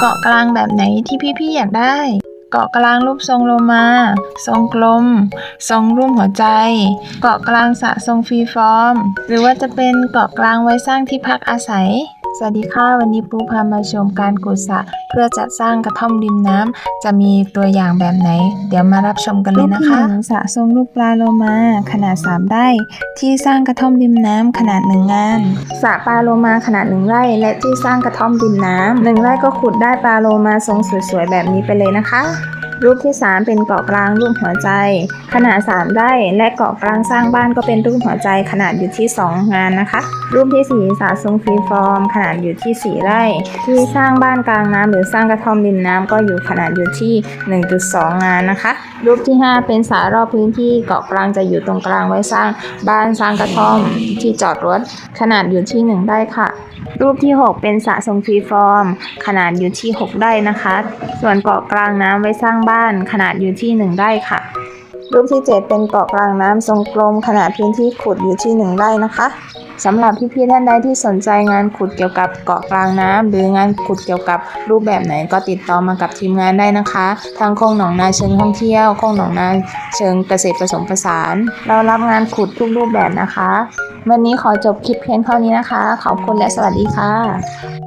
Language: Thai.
เกาะกลางแบบไหนที่พี่ๆอยากได้ เกาะกลางรูปทรงโลมา ทรงกลม ทรงรูปหัวใจ เกาะกลางสระทรงฟรีฟอร์ม หรือว่าจะเป็นเกาะกลางไว้สร้างที่พักอาศัย สวัสดีค่ะวันนี้ปูพามาชมการขุดสระเพื่อจะสร้างกระท่อมริมน้ำจะมีตัวอย่างแบบไหน เดี๋ยวมารับชมกันเลยนะคะสระทรงรูปปลาโลมา ขนาด 3 ไร่ ที่สร้างกระท่อมริมน้ำขนาดหนึ่งงานสระปลาโลมาขนาดหนึ่งไร่ และที่สร้างกระท่อมริมน้ำหนึ่งไร่ก็ขุดได้ปลาโลมาทรงสวยๆแบบนี้ไปเลยนะคะ รูปที่ 3 เป็นเกาะกลางรูปหัวใจ ขนาด 3 ไร่และเกาะกลางสร้างบ้านก็เป็นรูปหัวใจขนาดอยู่ที่ 2 งานนะคะ รูปที่ 4 สาทรงฟรีฟอร์ม ขนาดอยู่ที่ 4 ไร่ ที่สร้างบ้านกลางน้ำหรือสร้างกระท่อมริมน้ำก็อยู่ขนาดอยู่ที่ 1.2 งานนะคะ รูปที่ 5 เป็นสารอบพื้นที่เกาะกลางจะอยู่ตรงกลางไว้สร้างบ้านสร้างกระท่อมที่จอดรถ ขนาดอยู่ที่ 1 ไร่ค่ะรูปที่ 6 เป็นสระทรงฟรีฟอร์ม ขนาดอยู่ที่ 6 ไร่นะคะ ส่วนเกาะกลางน้ำไว้สร้างบ้านขนาดอยู่ที่ 1 ไร่ค่ะ รูปที่ 7 เป็นเกาะกลางน้ำทรงกลมขนาดพื้นที่ขุดอยู่ที่ 1 ไร่นะคะสำหรับพี่ๆท่านใดที่สนใจงานขุดเกี่ยวกับเกาะกลางน้ำหรืองานขุดเกี่ยวกับรูปแบบไหนก็ติดต่อมากับทีมงานได้นะคะ ทางโคงหนองนาเชิงท่องเที่ยวโคงหนองนาเชิงเกษตรผสมผสาน เรารับงานขุดทุกรูปแบบนะคะ วันนี้ขอจบคลิปเพียงเท่านี้นะคะ ขอบคุณและสวัสดีค่ะ